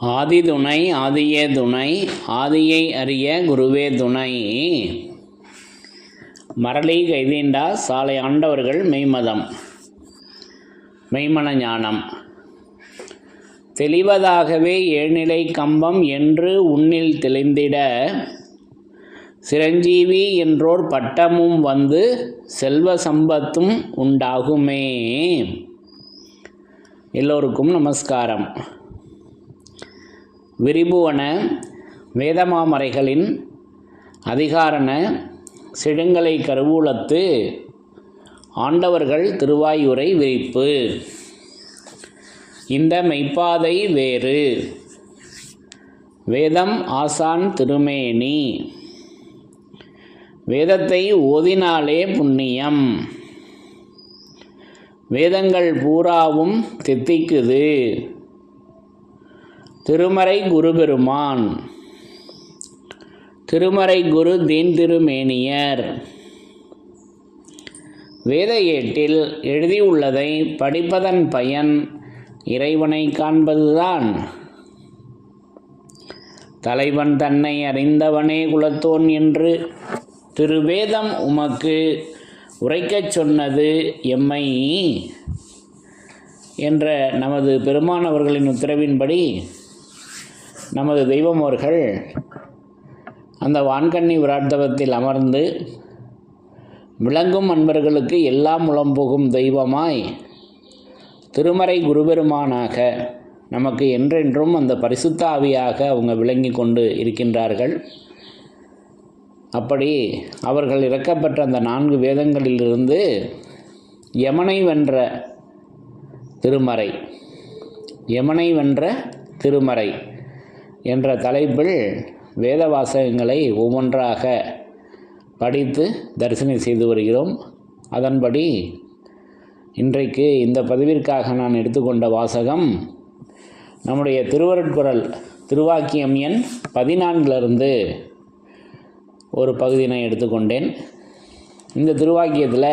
ஆதி துணை ஆதியே துணை ஆதியை அறிய குருவே துணை. மரளி கைதீண்டா சாலை ஆண்டவர்கள் மெய்மதம் மெய்மன ஞானம். தெளிவதாகவே ஏழ்நிலை கம்பம் என்று உன்னில் தெளிந்திட சிரஞ்சீவி என்றோர் பட்டமும் வந்து செல்வ சம்பத்தும் உண்டாகுமே. எல்லோருக்கும் நமஸ்காரம். விரிபுவன வேதமாமறைகளின் அதிகாரண செழுங்கலை கருவூலத்து ஆண்டவர்கள் திருவாயூரை விரிப்பு. இந்த மெய்ப்பாதை வேறு. வேதம் ஆசான் திருமேனி. வேதத்தை ஓதினாலே புண்ணியம். வேதங்கள் பூராவும் தித்திக்குது. திருமறை குருபெருமான். திருமறை குரு தீன் திருமேனியர் வேத ஏட்டில் எழுதியுள்ளதை படிப்பதன் பயன் இறைவனை காண்பதுதான். தலைவன் தன்னை அறிந்தவனே குலத்தோன் என்று திருவேதம் உமக்கு உரைக்கச் சொன்னது எம்மை? என்ற நமது பெருமானவர்களின் உத்தரவின்படி நமது தெய்வம் அவர்கள் அந்த வான்கண்ணி விராட்டவத்தில் அமர்ந்து விளங்கும் அன்பர்களுக்கு எல்லாம் புகும் தெய்வமாய் திருமறை குருபெருமானாக நமக்கு என்றென்றும் அந்த பரிசுத்தாவியாக அவங்க விளங்கி கொண்டு இருக்கின்றார்கள். அப்படி அவர்கள் இறக்கப்பட்ட அந்த நான்கு வேதங்களிலிருந்து யமனை வென்ற திருமறை யமனை வென்ற திருமறை. என்ற தலைப்பில் வேத வாசகங்களை ஒவ்வொன்றாக படித்து தரிசனம் செய்து வருகிறோம். அதன்படி இன்றைக்கு இந்த பதிவிற்காக நான் எடுத்துக்கொண்ட வாசகம் நம்முடைய திருவருட்குரல் திருவாக்கியம் எண் பதினான்கிலிருந்து ஒரு பகுதியினை எடுத்துக்கொண்டேன். இந்த திருவாக்கியத்தில்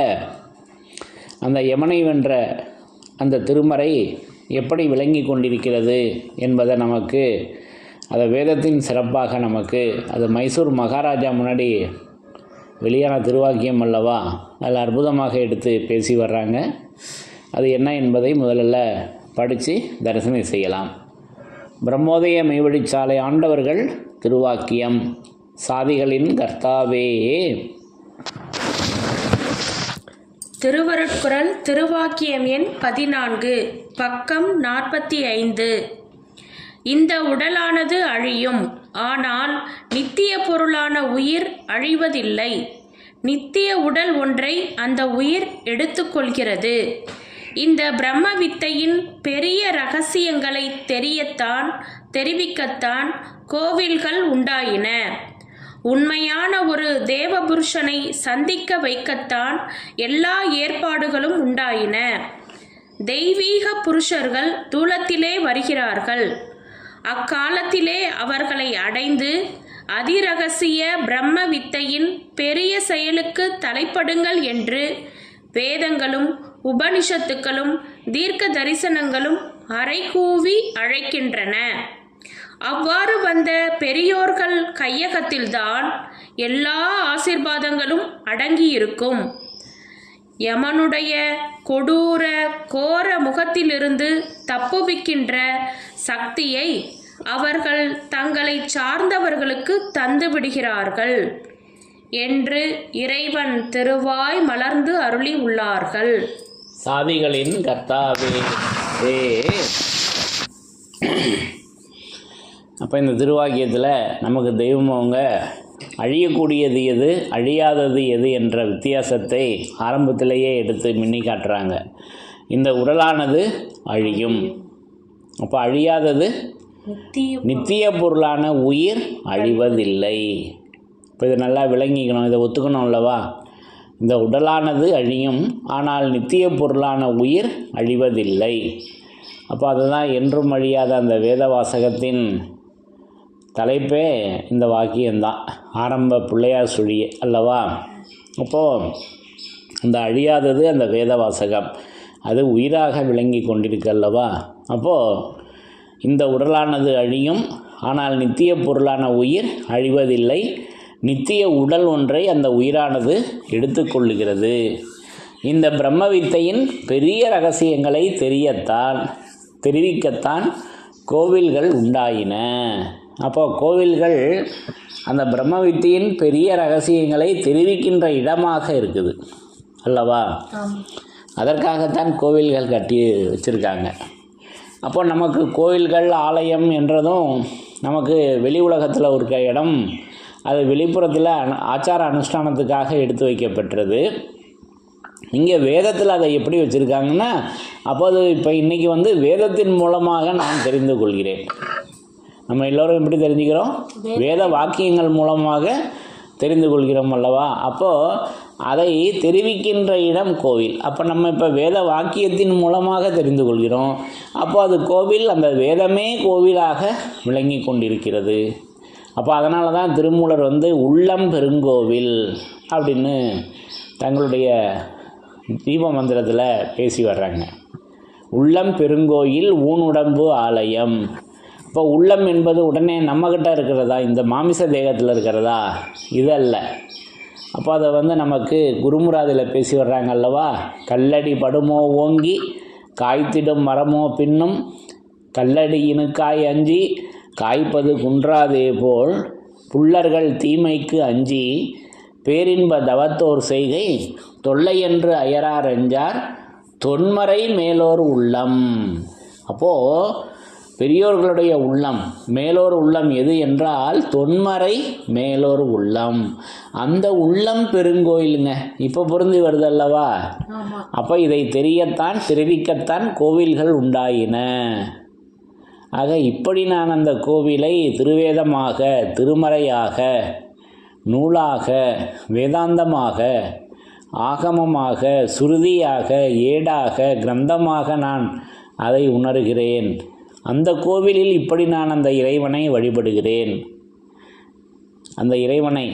அந்த யமனை வென்ற அந்த திருமறை எப்படி விளங்கி கொண்டிருக்கிறது என்பதை நமக்கு அதை வேதத்தின் சிறப்பாக நமக்கு அது மைசூர் மகாராஜா முன்னாடி வெளியான திருவாக்கியம் அல்லவா அதில் அற்புதமாக எடுத்து பேசி வர்றாங்க. அது என்ன என்பதை முதல்ல படித்து தரிசனம் செய்யலாம். பிரம்மோதய மெய்வழிச்சாலை ஆண்டவர்கள் திருவாக்கியம். சாதிகளின் கர்த்தாவே. திருவருட்குரல் திருவாக்கியம் எண் பதினான்கு பக்கம் நாற்பத்தி ஐந்து. இந்த உடலானது அழியும். ஆனால் நித்திய பொருளான உயிர் அழிவதில்லை. நித்திய உடல் ஒன்றை அந்த உயிர் எடுத்துக்கொள்கிறது. இந்த பிரம்ம வித்தையின் பெரிய ரகசியங்களை தெரியத்தான் தெரிவிக்கத்தான் கோவில்கள் உண்டாயின. உண்மையான ஒரு தேவபுருஷனை சந்திக்க வைக்கத்தான் எல்லா ஏற்பாடுகளும் உண்டாயின. தெய்வீக புருஷர்கள் தூலத்திலே வருகிறார்கள். அக்காலத்திலே அவர்களை அடைந்து அதிரகசிய பிரம்ம வித்தையின் பெரிய செயலுக்கு தலைப்படுங்கள் என்று வேதங்களும் உபனிஷத்துக்களும் தீர்க்க தரிசனங்களும் அரைகூவி அழைக்கின்றன. அவ்வாறு வந்த பெரியோர்கள் கையகத்தில்தான் எல்லா ஆசிர்வாதங்களும் அடங்கியிருக்கும். யமனுடைய கொடூர கோர முகத்திலிருந்து தப்புவிக்கின்ற சக்தியை அவர்கள் தங்களை சார்ந்தவர்களுக்கு தந்துவிடுகிறார்கள் என்று இறைவன் திருவாய் மலர்ந்து அருளி உள்ளார்கள். சாதிகளின் கர்த்தாவே அப்போ இந்த திருவாக்கியத்தில் நமக்கு தெய்வம் அவங்க அழியக்கூடியது எது அழியாதது எது என்ற வித்தியாசத்தை ஆரம்பத்திலேயே எடுத்து மின்னி காட்டுறாங்க. இந்த உடலானது அழியும். அப்போ அழியாதது? நித்திய பொருளான உயிர் அழிவதில்லை. இப்போ இதை நல்லா விளங்கிக்கணும் இதை ஒத்துக்கணும் அல்லவா? இந்த உடலானது அழியும் ஆனால் நித்திய பொருளான உயிர் அழிவதில்லை. அப்போ அதுதான் என்றும் அழியாத அந்த வேத வாசகத்தின் தலைப்பே இந்த வாக்கியம்தான். ஆரம்ப பிள்ளையார் சுழியே அல்லவா? அப்போது அந்த அழியாதது அந்த வேத வாசகம் அது உயிராக விளங்கி கொண்டிருக்கு அல்லவா? அப்போது இந்த உடலானது அழியும் ஆனால் நித்திய பொருளான உயிர் அழிவதில்லை. நித்திய உடல் ஒன்றை அந்த உயிரானது எடுத்துக்கொள்ளுகிறது இந்த பிரம்ம வித்தையின் பெரிய ரகசியங்களை தெரியத்தான் தெரிவிக்கத்தான் கோவில்கள் உண்டாயின. அப்போ கோவில்கள் அந்த பிரம்ம வித்தையின் பெரிய ரகசியங்களை தெரிவிக்கின்ற இடமாக இருக்குது. அல்லவா? அதற்காகத்தான் கோவில்கள் கட்டி வச்சுருக்காங்க. அப்போ நமக்கு கோவில்கள் ஆலயம் என்றதும் நமக்கு வெளி உலகத்தில் இருக்க இடம் அது வெளிப்புறத்தில் ஆச்சார அனுஷ்டானத்துக்காக எடுத்து வைக்கப்பட்டது இங்கே வேதத்தில் அதை எப்படி வச்சுருக்காங்கன்னா அப்போது இப்போ இன்றைக்கி வந்து வேதத்தின் மூலமாக நான் தெரிந்து கொள்கிறேன். நம்ம எல்லோரும் எப்படி தெரிஞ்சுக்கிறோம்? வேத வாக்கியங்கள் மூலமாக தெரிந்து கொள்கிறோம் அல்லவா? அப்போது அதை தெரிவிக்கின்ற இடம் கோவில். அப்போ நம்ம இப்போ வேத வாக்கியத்தின் மூலமாக தெரிந்து கொள்கிறோம். அப்போ அது கோவில் அந்த வேதமே கோவிலாக விளங்கி கொண்டிருக்கிறது. அப்போ அதனால தான் திருமூலர் வந்து உள்ளம் பெருங்கோவில் அப்படின்னு தங்களுடைய தீப மந்திரத்தில் பேசி வர்றாங்க. உள்ளம் பெருங்கோயில் ஊனுடம்பு ஆலயம். இப்போ உள்ளம் என்பது உடனே நம்மக்கிட்ட இருக்கிறதா? இந்த மாமிச தேகத்தில் இருக்கிறதா? இதல்ல. அப்போ அதை வந்து நமக்கு குருமுராதில் பேசி வர்றாங்க அல்லவா? கல்லடி படுமோ ஓங்கி காய்த்திடும் மரமோ பின்னும் கல்லடி இனுக்காய் அஞ்சி காய்ப்பது குன்றாதே போல் புல்லர்கள் தீமைக்கு அஞ்சி பேரின்ப தவத்தோர் செய்கை தொல்லையென்று அயரார் அஞ்சார் தொன்மறை மேலோர் உள்ளம். அப்போது பெரியோர்களுடைய உள்ளம் மேலோர் உள்ளம் எது என்றால் தொன்மறை மேலோர் உள்ளம். அந்த உள்ளம் பெருங்கோயிலுங்க. இப்போ பொருந்தி வருது அல்லவா அப்போ இதை தெரியத்தான் தெரிவிக்கத்தான் கோவில்கள் உண்டாயின. ஆக இப்படி நான் அந்த கோவிலை திருவேதமாக திருமறையாக நூலாக வேதாந்தமாக ஆகமமாக சுருதியாக ஏடாக கிரந்தமாக நான் அதை உணர்கிறேன். அந்த கோவிலில் இப்படி நான் அந்த இறைவனை வழிபடுகிறேன். அந்த இறைவனை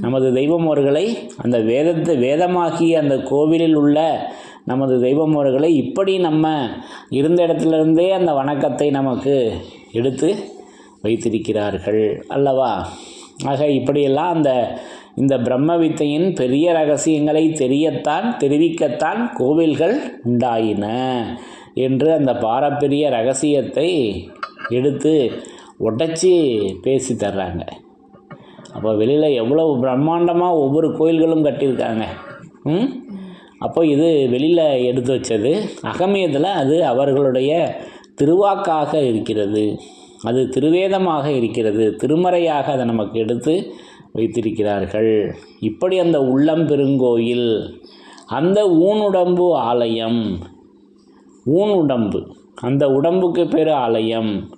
நமது தெய்வம் அவர்களை அந்த வேதத்தை வேதமாக்கிய அந்த கோவிலில் உள்ள நமது தெய்வம் அவர்களை இப்படி நம்ம இருந்த இடத்துலேருந்தே அந்த வணக்கத்தை நமக்கு எடுத்து வைத்திருக்கிறார்கள் அல்லவா? ஆக இப்படியெல்லாம் அந்த இந்த பிரம்ம வித்தையின் பெரிய ரகசியங்களை தெரியத்தான் தெரிவிக்கத்தான் கோவில்கள் உண்டாயின. என்று அந்த பாரம்பரிய ரகசியத்தை எடுத்து உடைச்சி பேசி தர்றாங்க. அப்போ வெளியில் எவ்வளோ பிரம்மாண்டமாக ஒவ்வொரு கோயில்களும் கட்டியிருக்காங்க. ம்? அப்போ இது வெளியில் எடுத்து வச்சது அகமியத்தில் அது அவர்களுடைய திருவாக்காக இருக்கிறது. அது திருவேதமாக இருக்கிறது. திருமறையாக அதை நமக்கு எடுத்து வைத்திருக்கிறார்கள். இப்படி அந்த உள்ளம் பெருங்கோயில் அந்த ஊனுடம்பு ஆலயம் ஊன் உடம்பு. அந்த உடம்புக்கு பேர் ஆலயம்.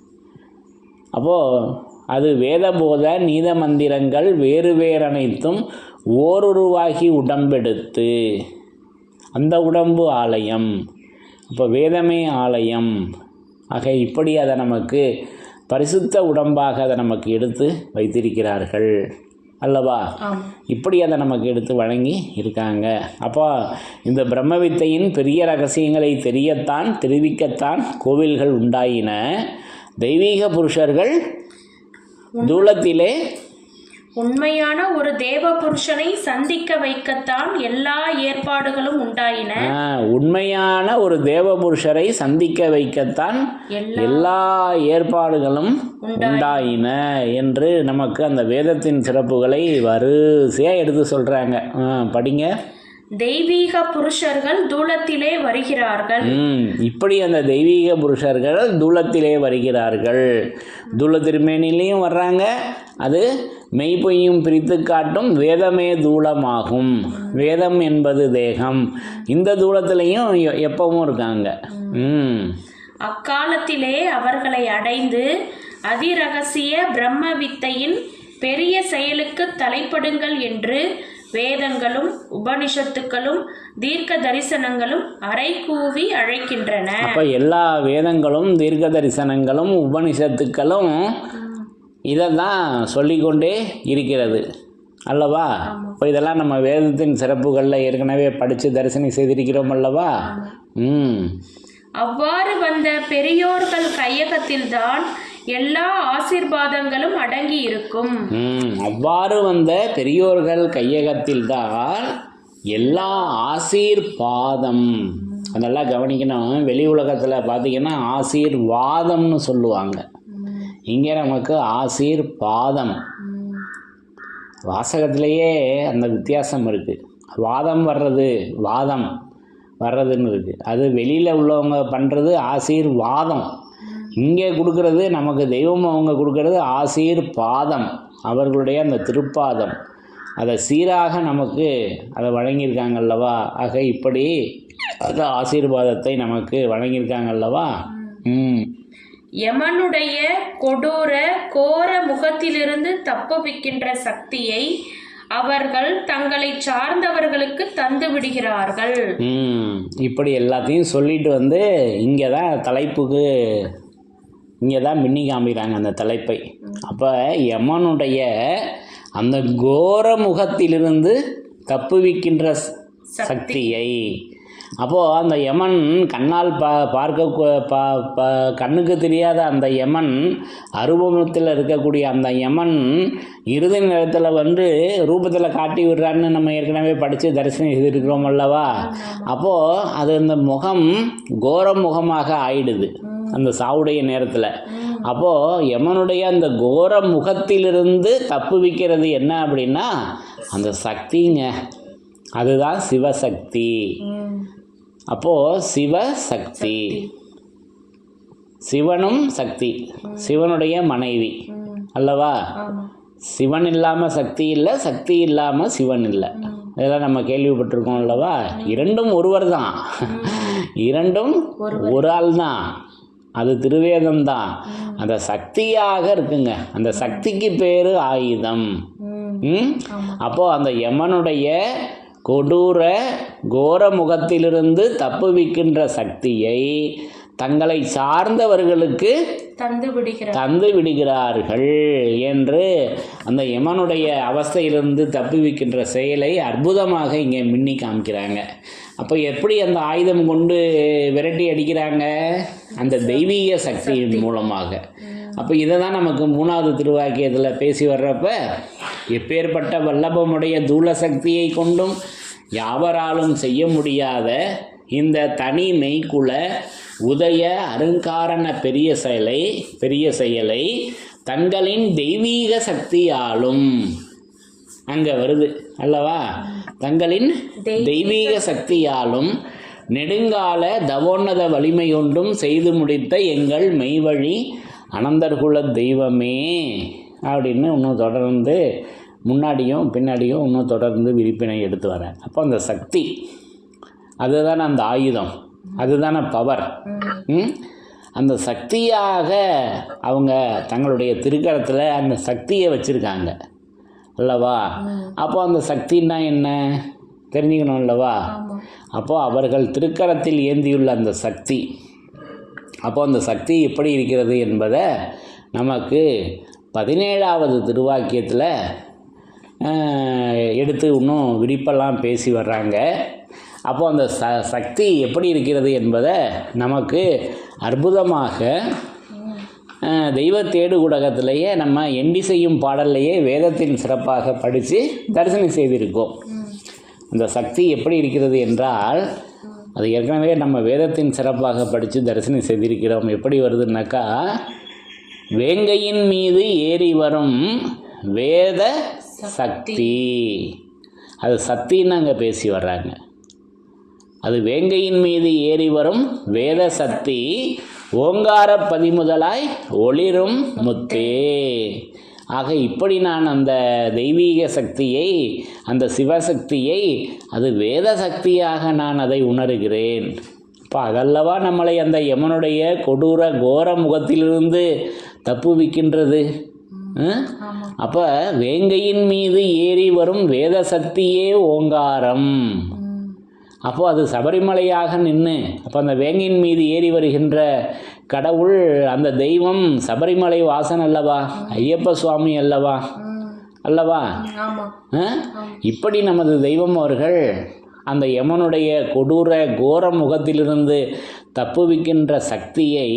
அப்போது அது வேதபோத நீத மந்திரங்கள் வேறு வேறனைத்தும் ஓருருவாகி உடம்பெடுத்து. அந்த உடம்பு ஆலயம். அப்போ வேதமே ஆலயம். ஆக இப்படி அதை நமக்கு பரிசுத்த உடம்பாக அதை நமக்கு எடுத்து வைத்திருக்கிறார்கள். அல்லவா? இப்படி அதை நமக்கு எடுத்து வழங்கி இருக்காங்க. அப்போ இந்த பிரம்ம வித்தையின் பெரிய ரகசியங்களை தெரியத்தான் தெரிவிக்கத்தான் கோவில்கள் உண்டாயின. தெய்வீக புருஷர்கள் தூளத்திலே உண்மையான ஒரு தேவ புருஷனை சந்திக்க வைக்கத்தான் எல்லா ஏற்பாடுகளும் உண்டாயின. உண்மையான ஒரு தேவ புருஷரை சந்திக்க வைக்கத்தான் எல்லா ஏற்பாடுகளும் உண்டாயின. என்று நமக்கு அந்த வேதத்தின் சிறப்புகளை வரிசையாக எடுத்து சொல்கிறாங்க படிங்க. தெய்வீக புருஷர்கள் தூளத்திலே வருகிறார்கள். இப்படி அந்த தெய்வீக புருஷர்கள் தூளத்திலே வருகிறார்கள். தூள திருமேனிலையும் வர்றாங்க. அது மெய்ப்பொய்யும் பிரித்து காட்டும் வேதமே தூளமாகும். வேதம் என்பது தேகம். இந்த தூளத்திலையும் எப்பவும் இருக்காங்க. அக்காலத்திலே அவர்களை அடைந்து அதிரகசிய பிரம்ம வித்தையின் பெரிய செயலுக்கு தலைப்படுங்கள் என்று வேதங்களும் உபனிஷத்துக்களும் தீர்க்க தரிசனங்களும் அறைகூவி அழைக்கின்றன. அப்போ எல்லா வேதங்களும் தீர்க்க தரிசனங்களும் உபனிஷத்துக்களும் இதை தான் சொல்லிக்கொண்டே இருக்கிறது. அல்லவா? இப்போ இதெல்லாம் நம்ம வேதத்தின் சிறப்புகளில் ஏற்கனவே படித்து தரிசனம் செய்திருக்கிறோம் அல்லவா? ம். அவ்வாறு வந்த பெரியோர்கள் கையகத்தில்தான் எல்லா ஆசீர்வாதங்களும் அடங்கி இருக்கும் ம், அவ்வாறு வந்த பெரியோர்கள் கையகத்தில்தான் எல்லா ஆசீர்பாதம் அதெல்லாம் கவனிக்கணும். வெளி உலகத்தில் பார்த்தீங்கன்னா ஆசீர்வாதம்னு சொல்லுவாங்க. இங்கே நமக்கு ஆசீர் பாதம் வாசகத்திலேயே அந்த வித்தியாசம் இருக்குது வாதம் வர்றது வாதம் வர்றதுன்னு இருக்குது அது வெளியில் உள்ளவங்க பண்ணுறது ஆசீர்வாதம். இங்கே கொடுக்கறது நமக்கு தெய்வம் அவங்க கொடுக்கறது ஆசீர் பாதம் அவர்களுடைய அந்த திருப்பாதம். அதை சீராக நமக்கு அதை வழங்கியிருக்காங்கல்லவா ஆக இப்படி அந்த ஆசீர்வாதத்தை நமக்கு வழங்கியிருக்காங்கல்லவா ம். யமனுடைய கொடூர கோர முகத்திலிருந்து தப்புவிக்கின்ற சக்தியை அவர்கள் தங்களை சார்ந்தவர்களுக்கு தந்து விடுகிறார்கள். இப்படி எல்லாத்தையும் சொல்லிட்டு வந்து இங்கே தான் தலைப்புக்கு இங்கே தான் மின்னி காமிக்கிறாங்க அந்த தலைப்பை. அப்போ யமனுடைய அந்த கோர முகத்திலிருந்து தப்புவிக்கின்ற சக்தியை அப்போது அந்த யமன் கண்ணால் பா பார்க்க பா பா கண்ணுக்கு தெரியாத அந்த யமன் அருவமத்தில் இருக்கக்கூடிய அந்த யமன் இறுதி நேரத்தில் வந்து ரூபத்தில் காட்டி விடுறான்னு நம்ம ஏற்கனவே படித்து தரிசனம் செய்திருக்கிறோம் அல்லவா? அப்போது அது அந்த முகம் கோர முகமாக ஆயிடுது அந்த சாவுடைய நேரத்தில். அப்போது யமனுடைய அந்த கோர முகத்திலிருந்து தப்புவிக்கிறது என்ன அப்படின்னா அந்த சக்திங்க. அதுதான் சிவசக்தி. அப்போது சிவசக்தி சிவனும் சக்தி. சிவனுடைய மனைவி. அல்லவா? சிவன் இல்லாமல் சக்தி இல்லை சக்தி இல்லாமல் சிவன் இல்லை. இதெல்லாம் நம்ம கேள்விப்பட்டிருக்கோம் அல்லவா? இரண்டும் ஒருவர் தான். இரண்டும் ஒரு ஆள் தான். அது திருவேதம் தான். அந்த சக்தியாக இருக்குங்க. அந்த சக்திக்கு பேர் ஆயுதம். ம். அப்போ அந்த யமனுடைய கொடூர கோர முகத்திலிருந்து தப்புவிக்கின்ற சக்தியை தங்களை சார்ந்தவர்களுக்கு தந்து விடுகிறார். தந்து விடுகிறார்கள் என்று அந்த யமனுடைய அவஸ்தையிலிருந்து தப்புவிக்கின்ற செயலை அற்புதமாக இங்கே மின்னி காமிக்கிறாங்க. அப்போ எப்படி அந்த ஆயுதம் கொண்டு விரட்டி அடிக்கிறாங்க? அந்த தெய்வீக சக்தியின் மூலமாக. அப்போ இதை தான் நமக்கு மூணாவது திருவாக்கியத்தில் பேசி வர்றப்ப எப்பேற்பட்ட வல்லபமுடைய தூள சக்தியை கொண்டும் யாவராலும் செய்ய முடியாத இந்த தனி மெய்க்குல உதய அருங்காரண பெரிய செயலை பெரிய செயலை தங்களின் தெய்வீக சக்தியாலும். அங்கே வருது அல்லவா? தங்களின் தெய்வீக சக்தியாலும் நெடுங்கால தவோன்னத வலிமை கொண்டும் செய்து முடித்த எங்கள் மெய்வழி அனந்தர்குல தெய்வமே அப்படின்னு இன்னும் தொடர்ந்து முன்னாடியும் பின்னாடியும் இன்னும் தொடர்ந்து விரிப்பினை எடுத்து வரேன். அப்போ அந்த சக்தி அதுதானே அந்த ஆயுதம் அதுதானே பவர்? அந்த சக்தியாக அவங்க தங்களுடைய திருக்கரத்தில் அந்த சக்தியை வச்சுருக்காங்க. அல்லவா? அப்போ அந்த சக்தின்னா என்ன? தெரிஞ்சுக்கணும் அல்லவா? அப்போ அவர்கள் திருக்கரத்தில் ஏந்தியுள்ள அந்த சக்தி. அப்போ அந்த சக்தி எப்படி இருக்கிறது என்பதை நமக்கு பதினேழாவது திருவாக்கியத்தில் எடுத்து இன்னும் விரிப்பெல்லாம் பேசி வர்றாங்க. அப்போ அந்த ச சக்தி எப்படி இருக்கிறது என்பதை நமக்கு அற்புதமாக தெய்வ தேடு ஊடகத்திலேயே நம்ம எண்டி செய்யும் பாடல்லையே வேதத்தின் சிறப்பாக படித்து தரிசனம் செய்திருக்கோம். அந்த சக்தி எப்படி இருக்கிறது என்றால் அது ஏற்கனவே நம்ம வேதத்தின் சிறப்பாக படித்து தரிசனம் செய்திருக்கிறோம். எப்படி வருதுன்னாக்கா வேங்கையின் மீது ஏறி வரும் வேத சக்தி. அது சக்தின்னு அங்கே பேசி வர்றாங்க. அது வேங்கையின் மீது ஏறி வரும் வேத சக்தி ஓங்கார பதிமுதலாய் ஒளிரும் முத்தே. ஆக இப்படி நான் அந்த தெய்வீக சக்தியை அந்த சிவசக்தியை அது வேத சக்தியாக நான் அதை உணர்கிறேன். இப்போ அதல்லவா நம்மளை அந்த யமனுடைய கொடூர கோர முகத்திலிருந்து தப்புவிக்கின்றது? அப்போ வேங்கையின் மீது ஏறி வரும் வேத சக்தியே ஓங்காரம். அப்போ அது சபரிமலையாக நின்று அப்போ அந்த வேங்கின் மீது ஏறி வருகின்ற கடவுள் அந்த தெய்வம் சபரிமலை வாசன் அல்லவா? ஐயப்ப சுவாமி அல்லவா? அல்லவா? இப்படி நமது தெய்வம் அவர்கள் அந்த யமனுடைய கொடூர கோர முகத்திலிருந்து தப்புவிக்கின்ற சக்தியை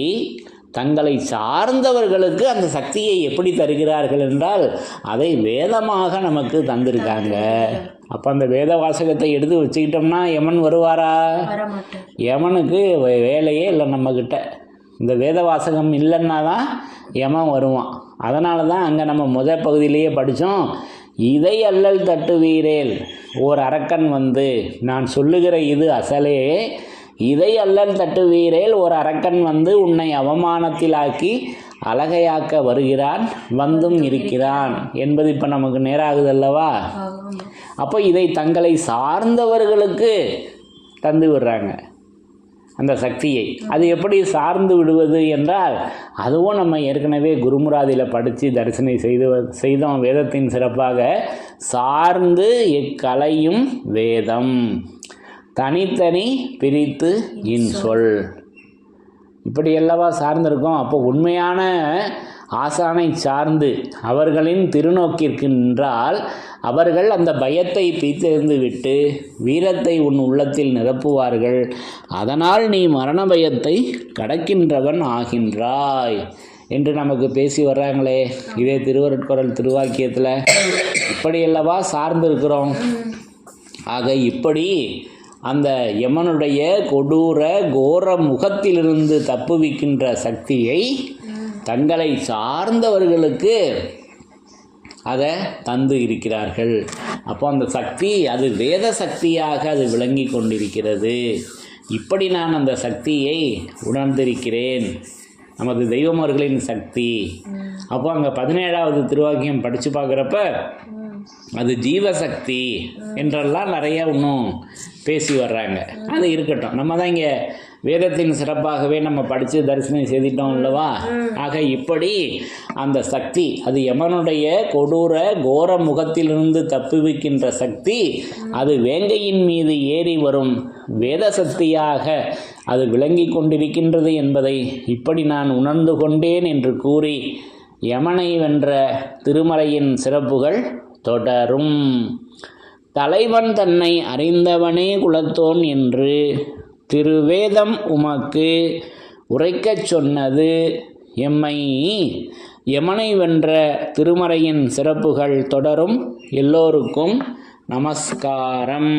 தங்களை சார்ந்தவர்களுக்கு அந்த சக்தியை எப்படி தருகிறார்கள் என்றால் அதை வேதமாக நமக்கு தந்திருக்காங்க. அப்போ அந்த வேத வாசகத்தை எடுத்து வச்சுக்கிட்டோம்னா யமன் வருவாரா? யமனுக்கு வேலையே இல்லை நம்மக்கிட்ட இந்த வேத வாசகம் இல்லைன்னா தான் யமன் வருவான். அதனால தான் அங்கே நம்ம முத பகுதியிலேயே படித்தோம் இதை அல்லல் தட்டுவீரேல் ஓர் அரக்கன் வந்து நான் சொல்லுகிற இது அசலே இதை அல்லல் தட்டுவீரேல் ஒரு அரக்கன் வந்து உன்னை அவமானத்திலாக்கி அழகையாக்க வருகிறான் வந்தும் இருக்கிறான். என்பது இப்போ நமக்கு நேராகுது அல்லவா? அப்போ இதை தங்களை சார்ந்தவர்களுக்கு தந்து விடுறாங்க. அந்த சக்தியை. அது எப்படி சார்ந்து விடுவது என்றால் அதுவும் நம்ம ஏற்கனவே குருமுராதியில் படித்து தரிசனம் செய்து செய்தோம். வேதத்தின் சிறப்பாக சார்ந்து எக்கலையும் வேதம். தனித்தனி பிரித்து இன்சொல் இப்படி அல்லவா சார்ந்திருக்கோம்? அப்போ உண்மையான ஆசானை சார்ந்து அவர்களின் திருநோக்கிற்கு நின்றால் அவர்கள் அந்த பயத்தை பிரித்தெறிந்து விட்டு வீரத்தை உன் உள்ளத்தில் நிரப்புவார்கள். அதனால் நீ மரண பயத்தை கடக்கின்றவன் ஆகின்றாய். என்று நமக்கு பேசி வர்றாங்களே இதே திருவருட்குரல் திருவாக்கியத்தில். இப்படியல்லவா சார்ந்திருக்கிறோம்? ஆக இப்படி அந்த யமனுடைய கொடூர கோர முகத்திலிருந்து தப்புவிக்கின்ற சக்தியை தங்களை சார்ந்தவர்களுக்கு அதை தந்து இருக்கிறார்கள். அப்போ அந்த சக்தி அது வேத சக்தியாக அது விளங்கி கொண்டிருக்கிறது. இப்படி நான் அந்த சக்தியை உணர்ந்திருக்கிறேன். நமது தெய்வமர்களின் சக்தி. அப்போ அங்கே பதினேழாவது திருவாக்கியம் படித்து பார்க்குறப்ப அது ஜீவசக்தி என்றெல்லாம் நிறைய இன்னும் பேசி வர்றாங்க. அது இருக்கட்டும். நம்ம தான் இங்கே வேதத்தின் சிறப்பாகவே நம்ம படித்து தரிசனம் செய்துட்டோம் அல்லவா? ஆக இப்படி அந்த சக்தி அது யமனுடைய கொடூர கோர முகத்திலிருந்து தப்புவிக்கின்ற சக்தி அது வேங்கையின் மீது ஏறி வரும் வேத சக்தியாக அது விளங்கி கொண்டிருக்கின்றது என்பதை இப்படி நான் உணர்ந்து கொண்டேன் என்று கூறி யமனை வென்ற திருமலையின் சிறப்புகள் தொடரும். தலைவன் தன்னை அறிந்தவனே குலத்தோன் என்று திருவேதம் உமக்கு உரைக்கச் சொன்னது. எம்மை யமனை வென்ற திருமறையின் சிறப்புகள் தொடரும் எல்லோருக்கும் நமஸ்காரம்.